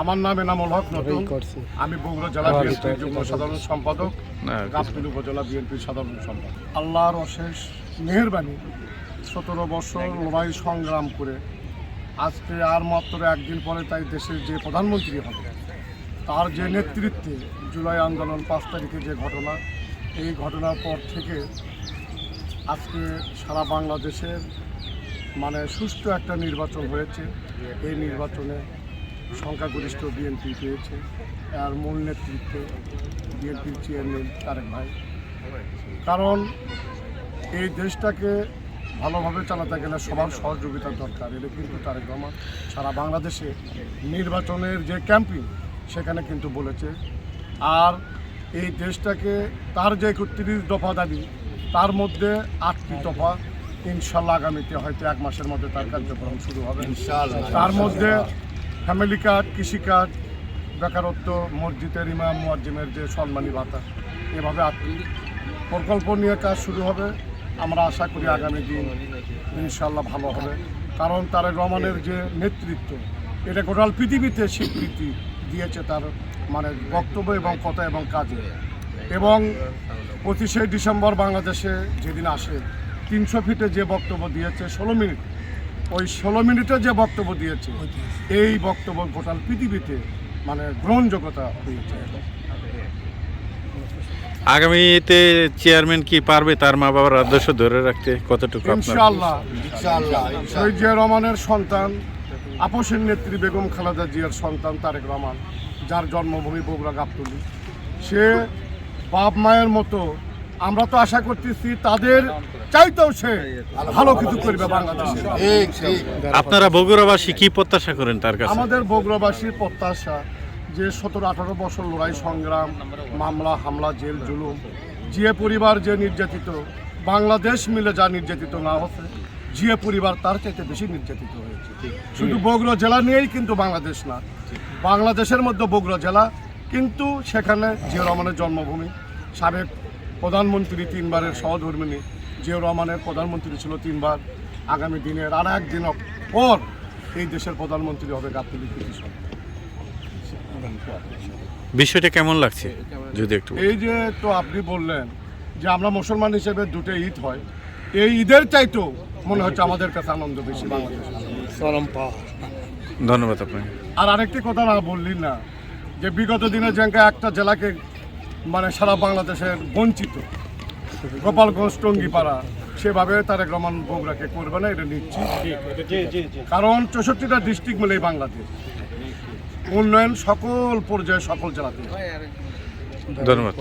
আমার নাম এনামুল হক নতুন। আমি বগুড়া জেলা বিএনপির যুগ্ম সাধারণ সম্পাদক না, গাবতলী উপজেলা বিএনপির সাধারণ সম্পাদক। আল্লাহর অশেষ মেহেরবানি সতেরো বছর লড়াই সংগ্রাম করে আজকে আর মাত্র একদিন পরে তাই দেশের যে প্রধানমন্ত্রী হবে তার যে নেতৃত্বে জুলাই আন্দোলন পাঁচ তারিখে যে ঘটনা এই ঘটনার পর থেকে আজকে সারা বাংলাদেশের মানে সুষ্ঠু একটা নির্বাচন হয়েছে। এই নির্বাচনে সংখ্যাগরিষ্ঠ বিএনপি পেয়েছে। আর মূল নেতৃত্বে বিএনপির চেয়ারম্যান তারেক ভাই। কারণ এই দেশটাকে ভালোভাবে চালাতে গেলে সবার সহযোগিতার দরকার। এটা কিন্তু তারেক রহমান সারা বাংলাদেশে নির্বাচনের যে ক্যাম্পিং সেখানে কিন্তু বলেছে। আর এই দেশটাকে তার যে একত্রিশ দফা দাবি তার মধ্যে আটটি দফা ইনশাল্লাহ আগামীতে হয়তো এক মাসের মধ্যে তার কার্যক্রম শুরু হবে। তার মধ্যে ফ্যামিলি কার্ড কৃষিকার্ড বেকারত্ব, মসজিদের ইমাম, মুয়াজ্জিমের যে সম্মানী ভাতা, এভাবে প্রকল্প নিয়ে কাজ শুরু হবে। আমরা আশা করি আগামী দিন ইনশাল্লাহ ভালো হবে। কারণ তারেক রহমানের যে নেতৃত্ব, এটা গোটাল পৃথিবীতে স্বীকৃতি দিয়েছে তার মানে বক্তব্য এবং কথা এবং কাজে। এবং পঁচিশে ডিসেম্বর বাংলাদেশে যেদিন আসে, তিনশো ফিটে যে বক্তব্য দিয়েছে, ষোলো মিনিট ওই ষোলো মিনিটে যে বক্তব্য দিয়েছে এই বক্তব্য গোটাল পৃথিবীতে মানে গ্রহণযোগ্যতা হয়েছে। আগামীতে চেয়ারম্যান কি পারবে তার মা বাবার আদর্শ ধরে রাখতে? কতটুকু আপনার ইনশাআল্লাহ। শহীদ জিয়া রহমানের সন্তান আপসের নেত্রী বেগম খালেদা জিয়ার সন্তান তারেক রহমান যার জন্মভূমি বগুড়া গাবতলী। সে বাপ মায়ের মতো আমরা তো আশা করতেছি তাদের চাইতেও সে ভালো কিছু করবে বাংলাদেশে। আপনারা বগুড়াবাসী কি প্রত্যাশা করেন তার কাছে? আমাদের বগুড়াবাসীর প্রত্যাশা যে সতেরো আঠারো বছর লড়াই সংগ্রাম মামলা হামলা জেল জুলুম জিয়ে পরিবার যে নির্যাতিত বাংলাদেশ মিলে যা নির্যাতিত না হচ্ছে জিয়ে পরিবার তার চাইতে বেশি নির্যাতিত হয়েছে। শুধু বগুড়া জেলা নিয়েই কিন্তু বাংলাদেশ না বাংলাদেশের মধ্যে বগুড়া জেলা কিন্তু সেখানে জিয়া রহমানের জন্মভূমি সাবেক প্রধানমন্ত্রী তিনবারের সহধর্মিনী জিয়া রহমানের প্রধানমন্ত্রী ছিল তিনবার। আগামী দিনের আর একদিন পর এই দেশের প্রধানমন্ত্রী হবে গাবতলী কৃষি সরকার। বিষয়টা কেমন লাগছে? যদি একটু এই যে তো আপনি বললেন যে আমরা মুসলমান হিসেবে দুটো ঈদ হয় এই ঈদের চাইতেও মনে হচ্ছে আমাদের কাছে আনন্দ বেশি বাংলাদেশে ধন্যবাদ আপনাকে। আর আরেকটি কথা না বললি না যে বিগত দিনে যেঙ্কা একটা জেলাকে মানে সারা বাংলাদেশের বঞ্চিত। গোপালগঞ্জ টঙ্গিপাড়া সেভাবে তারেক রহমান বগুড়াকে করবে না এটা নিচ্ছি কারণ চৌষট্টিটা ডিস্ট্রিক্ট মিলেই বাংলাদেশ। উন্নয়ন সকল পর্যায়ে সকল জেলাতে ধন্যবাদ।